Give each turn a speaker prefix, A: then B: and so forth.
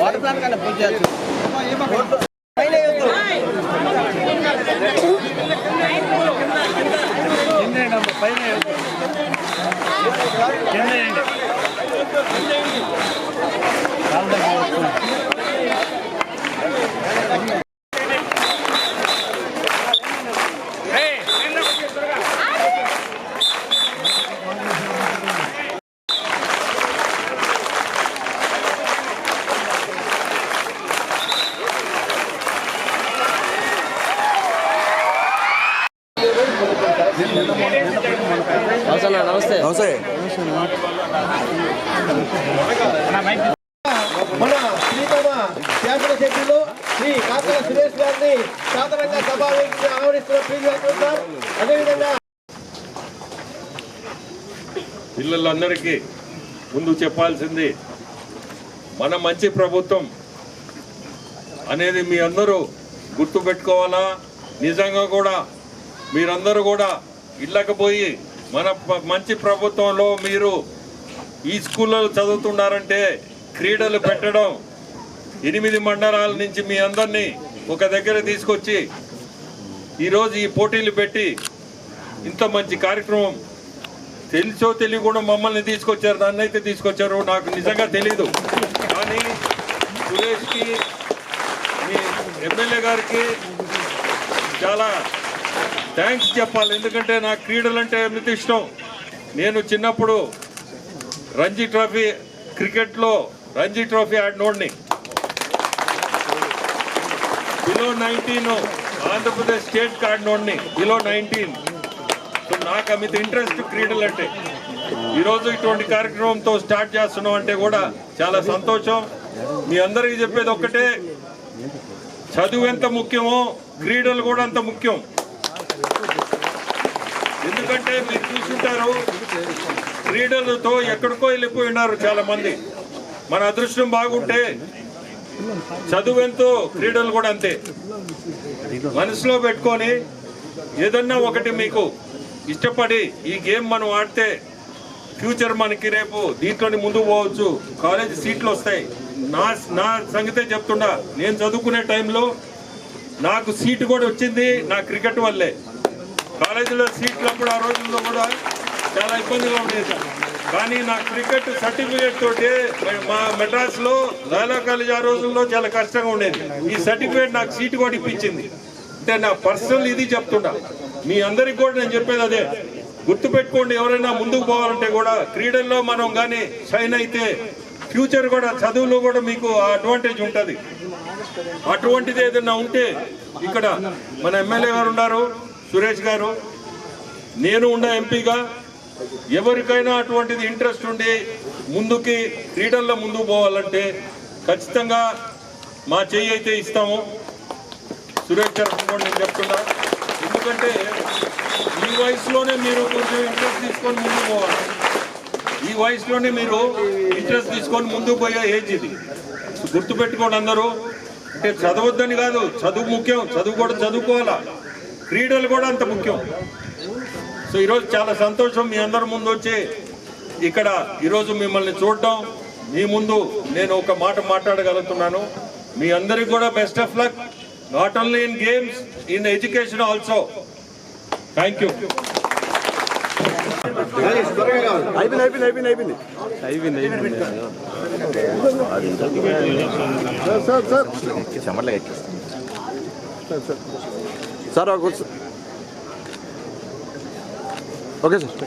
A: Water plant కన్నా పూజ చేయాల్సి పైన వేయొద్దు.
B: నమస్తే.
A: మన శ్రీ కాకల సురేష్ గారిని సాధారణంగా అదేవిధంగా
C: పిల్లలందరికీ ముందు చెప్పాల్సింది మన మంచి ప్రభుత్వం అనేది మీ అందరూ గుర్తుపెట్టుకోవాలా? నిజంగా కూడా మీరందరూ కూడా ఇళ్ళకి పోయి మన మంచి ప్రభుత్వంలో మీరు ఈ స్కూల్లో చదువుతున్నారంటే క్రీడలు పెట్టడం ఎనిమిది మండలాల నుంచి మీ అందరినీ ఒక దగ్గర తీసుకొచ్చి ఈరోజు ఈ పోటీలు పెట్టి ఇంత మంచి కార్యక్రమం తెలుసో తెలియకుండా మమ్మల్ని తీసుకొచ్చారు నన్ను అయితే తీసుకొచ్చారు నాకు నిజంగా తెలీదు. కానీ సురేష్కి మీ ఎమ్మెల్యే గారికి చాలా థ్యాంక్స్ చెప్పాలి ఎందుకంటే నాకు క్రీడలు అంటే ఎంత ఇష్టం. నేను చిన్నప్పుడు రంజీ ట్రోఫీ క్రికెట్లో రంజీ ట్రోఫీ ఆడినోడిని. బిలో నైన్టీన్ ఆంధ్రప్రదేశ్ స్టేట్ ఆడినోడిని బిలో నైన్టీన్ సో నాకు అమిత ఇంట్రెస్ట్ క్రీడలు అంటే ఈరోజు ఇటువంటి కార్యక్రమంతో స్టార్ట్ చేస్తున్నాం అంటే కూడా చాలా సంతోషం. మీ అందరికీ చెప్పేది ఒక్కటే చదువు ఎంత ముఖ్యమో క్రీడలు కూడా అంత ముఖ్యం. ఎందుకంటే మీరు చూసుంటారు క్రీడలతో ఎక్కడికో వెళ్ళిపోయి ఉన్నారు చాలా మంది మన అదృష్టం బాగుంటే చదువు ఎంతో క్రీడలు కూడా అంతే. మనసులో పెట్టుకొని ఏదన్నా ఒకటి మీకు ఇష్టపడి ఈ గేమ్ మనం ఆడితే ఫ్యూచర్ మనకి రేపు దీంట్లోని ముందుకు పోవచ్చు. కాలేజ్ సీట్లు వస్తాయి. నా నా సంగతే చెప్తున్నా. నేను చదువుకునే టైంలో నాకు సీటు కూడా వచ్చింది నా క్రికెట్ వల్లే. కాలేజీలో సీట్లు అప్పుడు ఆ రోజుల్లో కూడా చాలా ఇబ్బందిగా ఉండేది కానీ నా క్రికెట్ సర్టిఫికేట్ తోటి మా మెడ్రాస్లో లాలా కాలేజ్ ఆ రోజుల్లో చాలా కష్టంగా ఉండేది. ఈ సర్టిఫికేట్ నాకు సీటు కూడా ఇప్పించింది. అంటే నా పర్సనల్ ఇది చెప్తున్నా మీ అందరికి కూడా నేను చెప్పేది అదే. గుర్తుపెట్టుకోండి ఎవరైనా ముందుకు పోవాలంటే కూడా క్రీడల్లో మనం కానీ షైన్ అయితే ఫ్యూచర్ కూడా చదువులో కూడా మీకు ఆ అడ్వాంటేజ్ ఉంటుంది. అటువంటిది ఏదైనా ఉంటే ఇక్కడ మన ఎమ్మెల్యే గారు ఉన్నారు. సురేష్ గారు నేను ఉన్న ఎంపీగా ఎవరికైనా అటువంటిది ఇంట్రెస్ట్ ఉండి ముందుకి క్రీడల్లో ముందుకు పోవాలంటే ఖచ్చితంగా మా చెయ్యి అయితే ఇస్తాము. సురేష్ గారు నేను చెప్తున్నా. ఎందుకంటే ఈ వయసులోనే మీరు కొంచెం ఇంట్రెస్ట్ తీసుకొని ముందుకు పోవాలి. ఈ వయసులోనే మీరు ఇంట్రెస్ట్ తీసుకొని ముందుకు పోయే ఏజ్ ఇది. గుర్తుపెట్టుకోండి అందరూ. అంటే చదవద్దని కాదు చదువు ముఖ్యం. చదువు కూడా చదువుకోవాలా? క్రీడలు కూడా అంత ముఖ్యం. సో ఈరోజు చాలా సంతోషం. మీ అందరి ముందు వచ్చి ఇక్కడ ఈరోజు మిమ్మల్ని చూడటం మీ ముందు నేను ఒక మాట మాట్లాడగలుగుతున్నాను. మీ అందరికి కూడా best of luck not only in games in education also thank you
B: అయిపోయింది అయిపోయింది అయిపోయింది అయిపోయింది అయిపోయింది అయిపోయింది sir sir sir. Sir okay sir